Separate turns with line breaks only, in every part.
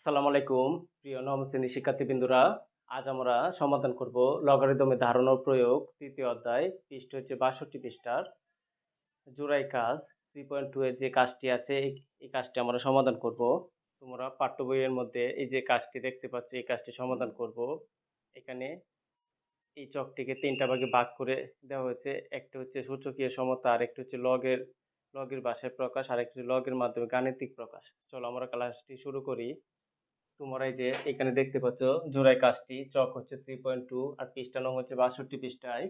আসসালামু আলাইকুম। প্রিয় নবম শ্রেণির শিক্ষার্থীবৃন্দুরা, আজ আমরা সমাধান করব লগারিদমের ধারণা প্রয়োগ, তৃতীয় অধ্যায়, পৃষ্ঠ হচ্ছে বাষট্টি পৃষ্ঠার। জোড়াই কাজ থ্রি পয়েন্ট টু এর যে কাজটি আছে, এই কাজটি আমরা সমাধান করব। তোমরা পাঠ্য বইয়ের মধ্যে এই যে কাজটি দেখতে পাচ্ছ, এই কাজটি সমাধান করব। এখানে এই চকটিকে তিনটা ভাগে ভাগ করে দেওয়া হয়েছে। একটা হচ্ছে সূচকীয় সমতা, আর একটা হচ্ছে লগের লগের ভাষায় প্রকাশ, আর একটা লগের মাধ্যমে গাণিতিক প্রকাশ। চলো আমরা ক্লাসটি শুরু করি। তোমরা এই যে এখানে দেখতে পাচ্ছ জোড়াই কাজটি, চক হচ্ছে থ্রি পয়েন্ট টু আর পৃষ্ঠা নং হচ্ছে বাষট্টি পৃষ্ঠায়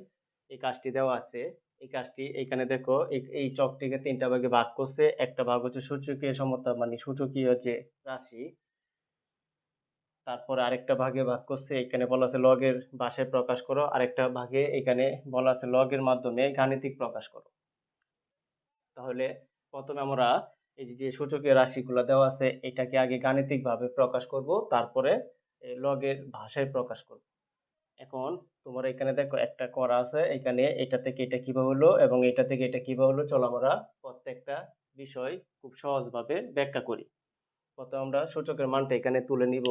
এই কাজটি দেওয়া আছে। এই কাজটি এখানে দেখো, এই চকটিকে তিনটা ভাগে ভাগ করছে, একটা ভাগ হচ্ছে সূচকীয় সমতা মানে সূচকীয় যে রাশি, তারপরে আরেকটা ভাগে ভাগ করছে, এখানে বলা আছে লগের ভাষায় প্রকাশ করো, আরেকটা ভাগে এখানে বলা আছে লগের মাধ্যমে গাণিতিক প্রকাশ করো। তাহলে প্রথমে আমরা এই যে সূচকীয় রাশিগুলো দেওয়া আছে, এটাকে আগে গাণিতিকভাবে প্রকাশ করব, তারপরে লগের ভাষায় প্রকাশ করব। এখন তোমরা এখানে দেখো একটা করা আছে, এখানে এটা থেকে এটা কীভাবে হলো এবং এটা থেকে এটা কীভাবে হলো, চলো আমরা প্রত্যেকটা বিষয় খুব সহজভাবে ব্যাখ্যা করি। প্রথমে আমরা সূচকের মানটা এখানে তুলে নিব।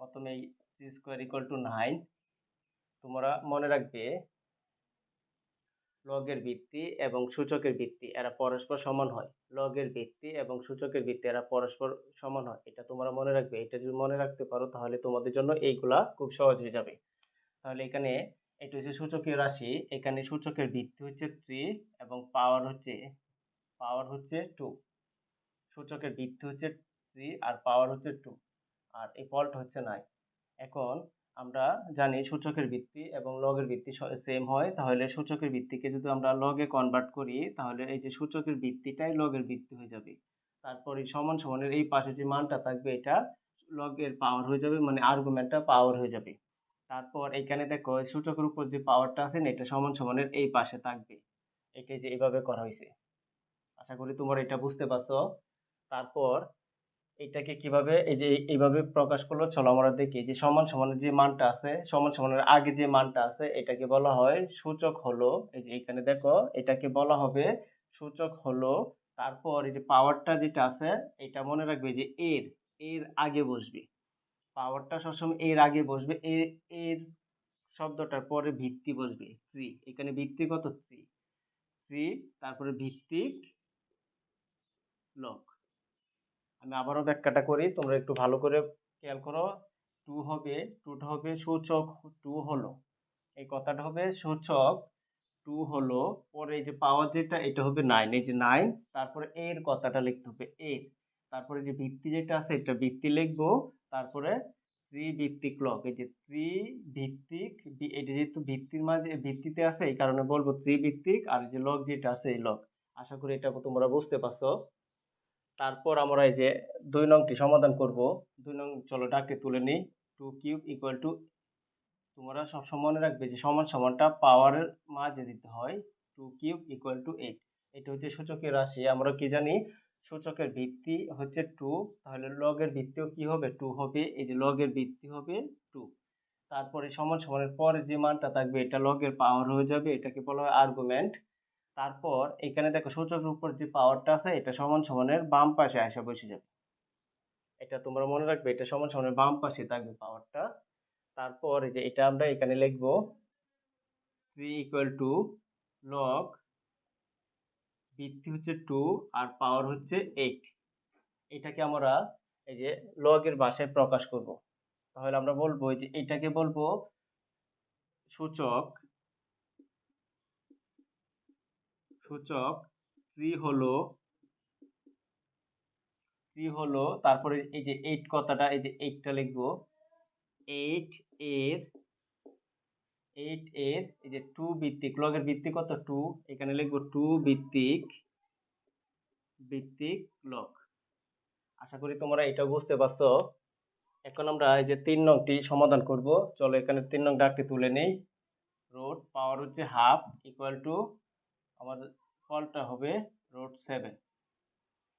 প্রথমে C square equal to nine তোমরা মনে রাখবে লগের ভিত্তি এবং সূচকের ভিত্তি, এরা পরস্পর সমান হয়। লগের ভিত্তি এবং সূচকের ভিত্তি, এরা পরস্পর সমান হয়। এটা তোমরা মনে রাখবে। এটা যদি মনে রাখতে পারো, তাহলে তোমাদের জন্য এইগুলা খুব সহজ হয়ে যাবে। তাহলে এখানে এটা হচ্ছে সূচকীয় রাশি। এখানে সূচকের ভিত্তি হচ্ছে থ্রি এবং পাওয়ার হচ্ছে পাওয়ার হচ্ছে টু সূচকের ভিত্তি হচ্ছে থ্রি আর পাওয়ার হচ্ছে টু আর এই ফল্ট হচ্ছে নাই এখন আমরা জানি সূচকের ভিত্তি এবং লগের ভিত্তি সেম হয়, তাহলে সূচকের ভিত্তিকে যদি আমরা লগে কনভার্ট করি, তাহলে এই যে সূচকের ভিত্তিটাই লগের ভিত্তি হয়ে যাবে। তারপরে সমান সমানের এই পাশে যে মানটা থাকবে, এটা লগের পাওয়ার হয়ে যাবে মানে আর্গুমেন্টটা পাওয়ার হয়ে যাবে। তারপর এখানে দেখো, সূচকের উপর যে পাওয়ারটা আছে না, এটা সমান সমানের এই পাশে থাকবে। এটাই যে এইভাবে করা হয়েছে। আশা করি তোমরা এটা বুঝতে পারছ। তারপর এটাকে কীভাবে, এই যে এইভাবে প্রকাশ করল, চলো আমরা দেখি। যে সমান সমানের যে মানটা আছে, সমান সমানের আগে যে মানটা আছে, এটাকে বলা হয় সূচক হলো। এই যে এখানে দেখো, এটাকে বলা হবে সূচক হলো। তারপর এই যে পাওয়ারটা যেটা আছে, এটা মনে রাখবে যে এর এর আগে বসবে। পাওয়ারটা সবসময় এর আগে বসবে এর এর শব্দটার পরে ভিত্তি বসবে। থ্রি, এখানে ভিত্তি কত? থ্রি। থ্রি, তারপরে ভিত্তিক লক আমি আবারও ব্যাখ্যাটা করি, তোমরা একটু ভালো করে খেয়াল করো। টু হবে, টুটা হবে সূচক, টু হলো, এই কথাটা হবে সূচক, টু হলো, পরে এই যে পাওয়ার যেটা, এটা হবে নাইন, এই যে নাইন, তারপরে এর কথাটা লিখতে হবে এর। তারপরে যে ভিত্তি যেটা আছে, এটা ভিত্তি লিখব, তারপরে ত্রি ভিত্তিক লক এই যে ত্রি ভিত্তিক এটা যেহেতু ভিত্তির মাঝে ভিত্তিতে আছে, এই কারণে বলব ত্রি ভিত্তিক আর যে লক যেটা আছে, এই লক আশা করি এটা তোমরা বুঝতে পারছ। তারপর আমরা এই যে দুই নংটি সমাধান করব। দুই নং চলো ডাকে তুলে নিই। টু কিউব ইকুয়াল টু তোমরা সবসময় মনে রাখবে যে সমান সমানটা পাওয়ারের মাঝে দিতে হয়। Two cube equal to eight. এটা হচ্ছে সূচকের রাশি। আমরা কি জানি? সূচকের ভিত্তি হচ্ছে টু। তাহলে লগের ভিত্তিও কি হবে? টু হবে। এই যে লগের ভিত্তি হবে টু। তারপরে সমান সমানের পরে যে মানটা থাকবে, এটা লগের পাওয়ার হয়ে যাবে। এটাকে বলা হয় আর্গুমেন্ট তারপর এখানে দেখো সূচকের উপর যে পাওয়ারটা আছে, এটা সমান সমানের বাম পাশে আসা বসে যাবে। এটা তোমরা মনে রাখবে, এটা সমান সমানের বাম পাশে থাকবে পাওয়ারটা তারপর এই যে এটা আমরা এখানে লিখব থ্রি ইকুয়াল টু লগ ভিত্তি হচ্ছে টু আর পাওয়ার হচ্ছে এইট এটাকে আমরা এই যে লগের ভাষায় প্রকাশ করব। তাহলে আমরা বলব যে এটাকে বলব সূচক সূচক থ্রি হলো থ্রি হলো, তারপরে এই যে এইট কথাটা, এই যে এইটটা লিখব। এইট এর এইট এর, এই যে টু ভিত্তিক লগের ভিত্তি কত? টু এখানে লিখব টু ভিত্তিক ভিত্তিক লগ আশা করি তোমরা এটা বুঝতে পারছ। এখন আমরা এই যে তিন নংটি সমাধান করব। চলো এখানে তিন নং ডাকটি তুলে নেই। রোড পাওয়ার হচ্ছে হাফ ইকুয়াল টু আমাদের ফলটা হবে রোড সেভেন।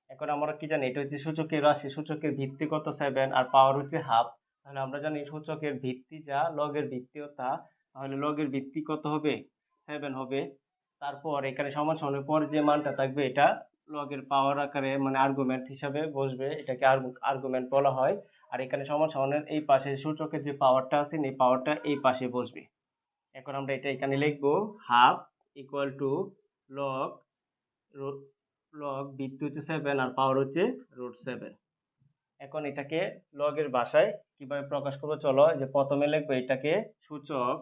এখন আমরা কি জানি, এটা হচ্ছে সূচকের রাশি, সূচকের ভিত্তি কত সেভেন আর পাওয়ার হচ্ছে হাফ। তাহলে আমরা জানি সূচকের ভিত্তি যা, লগের ভিত্তিও তা তাহলে লগের ভিত্তি কত হবে? সেভেন হবে। তারপর এখানে সমান সমানের পর যে মানটা থাকবে, এটা লগের পাওয়ার আকারে মানে আর্গুমেন্ট হিসাবে বসবে, এটাকে আর্গুমেন্ট বলা হয়। আর এখানে সমান সমানের এই পাশে সূচকের যে পাওয়ারটা আছে, এই পাওয়ারটা এই পাশে বসবে। এখন আমরা এটা এখানে লিখব half equal to log log বৃত্তি হচ্ছে সেভেন আর পাওয়ার হচ্ছে রুট সেভেন এখন এটাকে লগের ভাষায় কীভাবে প্রকাশ করব? চলো যে প্রথমে লিখব এটাকে সূচক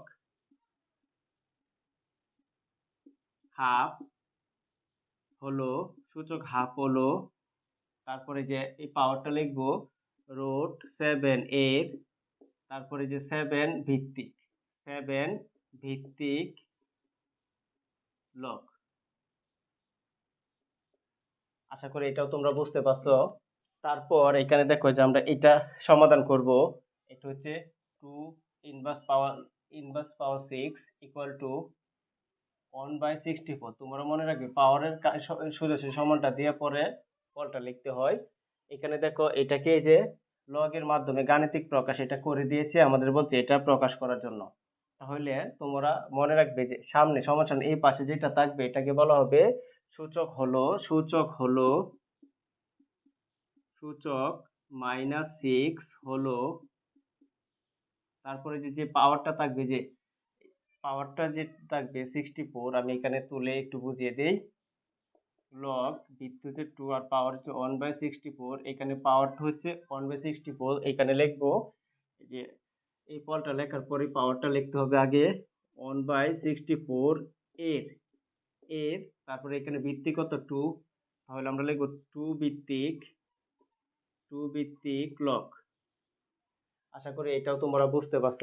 হাফ হলো, সূচক হাফ হলো, তারপরে যে এই পাওয়ারটা লিখব রুট সেভেন এর, তারপরে যে সেভেন ভিত্তিক সেভেন ভিত্তিক লগ আশা করি এটাও তোমরা বুঝতে পারছ। তারপর এখানে দেখো যে আমরা এটা সমাধান করব। এটা হচ্ছে two inverse power inverse power six equal to one by sixty four তোমরা মনে রাখবে পাওয়ারের সোজাসুজি সমানটা দিয়ে পরে ফলটা লিখতে হয়। এখানে দেখো এটাকে যে লগের মাধ্যমে গাণিতিক প্রকাশ এটা করে দিয়েছে, আমাদের বলছে এটা প্রকাশ করার জন্য। তাহলে তোমরা মনে রাখবে যে সামনে সমাধান এই পাশে যেটা থাকবে এটাকে বলা হবে সূচক হলো সূচক হলো, সূচক মাইনাস সিক্স হলো, তারপরে যে যে পাওয়ারটা থাকবে, যে পাওয়ারটা যে থাকবে সিক্সটি ফোর আমি এখানে তুলে একটু বুঝিয়ে দিই। লগ বিদ্যুতের টু আর পাওয়ার হচ্ছে ওয়ান বাই সিক্সটি ফোর এখানে পাওয়ারটা হচ্ছে ওয়ান বাই সিক্সটি ফোর এখানে লিখব যে, এই ফলটা লেখার পরে পাওয়ারটা লিখতে হবে আগে ওয়ান বাই সিক্সটি ফোর এর। এর, তারপরে এখানে ভিত্তিক কত? টু তাহলে আমরা লিখব টু ভিত্তিক টু ভিত্তিক লক আশা করি এটাও তোমরা বুঝতে পারছ।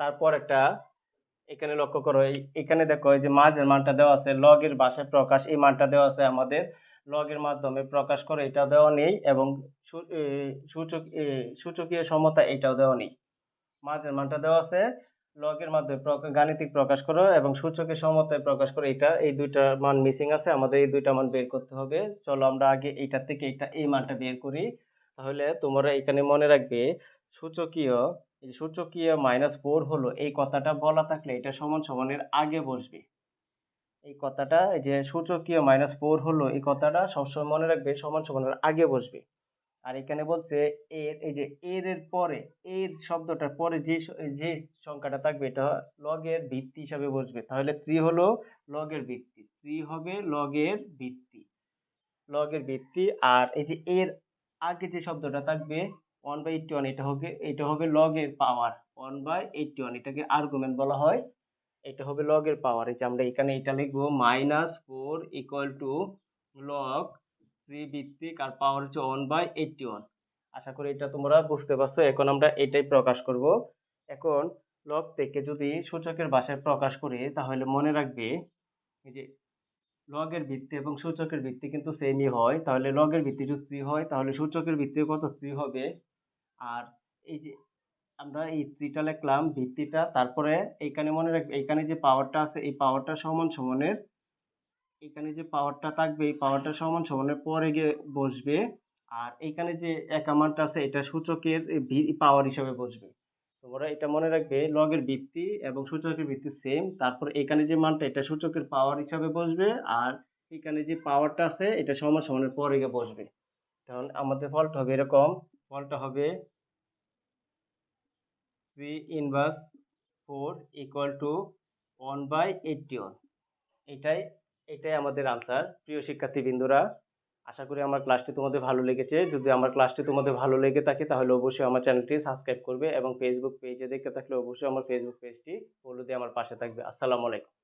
তারপর একটা, এখানে লক্ষ্য করো এখানে দেখো, এই যে মাঝের মানটা দেওয়া আছে লগের ভাষায় প্রকাশ, এই মানটা দেওয়া আছে আমাদের লগের মাধ্যমে প্রকাশ করে এটা দেওয়া নেই, এবং সূচক সূচকীয় সমতা এটাও দেওয়া নেই। মাঝের মানটা দেওয়া আছে লগের মাধ্যমে গাণিতিক প্রকাশ করো এবং সূচকের সমতায় প্রকাশ করো। এটা এই দুইটা মান মিসিং আছে। আমাদের এই দুইটা মান বের করতে হবে। চলো আমরা আগে এইটার থেকে এটা এই মানটা বের করি। তাহলে তোমরা এখানে মনে রাখবে, সূচকীয়, এই সূচকীয় মাইনাস ফোর হলো, এই কথাটা বলা থাকলে এটা সমান সমানের আগে বসবে। এই কথাটা, এই যে সূচকীয় মাইনাস ফোর হলো, এই কথাটা সবসময় মনে রাখবে, সমান সমানের আগে বসবে। আর এখানে বলছে এর, এই যে এর এর পরে, এর শব্দটার পরে যে যে সংখ্যাটা থাকবে, এটা লগের ভিত্তি হিসাবে বসবে। তাহলে থ্রি হলো লগের ভিত্তি। থ্রি হবে লগের ভিত্তি। লগের ভিত্তি, আর এই যে এর আগে যে শব্দটা থাকবে ওয়ান বাই এইটটি ওয়ান এটা হবে এটা হবে লগের power one by eighty one এটাকে আর্গুমেন্ট বলা হয়, এটা হবে লগের পাওয়ার এই যে আমরা এখানে এটা লিখব minus four equal to log three ভিত্তিক আর পাওয়ার হচ্ছে ওয়ান বাই এইটটি ওয়ান আশা করি এটা তোমরা বুঝতে পারছ। এখন আমরা এটাই প্রকাশ করব। এখন লগ থেকে যদি সূচকের ভাষায় প্রকাশ করি, তাহলে মনে রাখবে যে লগের ভিত্তি এবং সূচকের ভিত্তি কিন্তু সেমই হয়। তাহলে লগের ভিত্তি যদি থ্রি হয়, তাহলে সূচকের ভিত্তি কত? থ্রি হবে। আর এই যে আমরা এই থ্রিটা লিখলাম, ভিত্তিটা, তারপরে এইখানে মনে রাখবে, এইখানে যে পাওয়ারটা আছে, এই পাওয়ারটা সমান সমানের এখানে যে পাওয়ারটা থাকবে, এই পাওয়ারটা সমান সমানের পরে গিয়ে বসবে। আর এখানে যে এক আমারটা আছে, এটা সূচকের পাওয়ার হিসাবে বসবে। তোমরা এটা মনে রাখবে লগের ভিত্তি এবং সূচকের ভিত্তি সেম তারপর এখানে যে মানটা, এটা সূচকের পাওয়ার হিসাবে বসবে আর এখানে যে পাওয়ারটা আছে, এটা সমান সমানের পরে গিয়ে বসবে। তখন আমাদের ফলটা হবে এরকম। ফলটা হবে three inverse four equal to one by eighty one এটাই এটাই আমাদের আনসার প্রিয় শিক্ষার্থী বিন্দুরা আশা করি আমার ক্লাসটি তোমাদের ভালো লেগেছে। যদি আমার ক্লাসটি তোমাদের ভালো লেগে থাকে, তাহলে অবশ্যই আমার চ্যানেলটি সাবস্ক্রাইব করবে এবং ফেসবুক পেজে দেখতে থাকলে অবশ্যই আমার ফেসবুক পেজটি ফলো দিয়ে আমার পাশে থাকবে। আসসালামু আলাইকুম।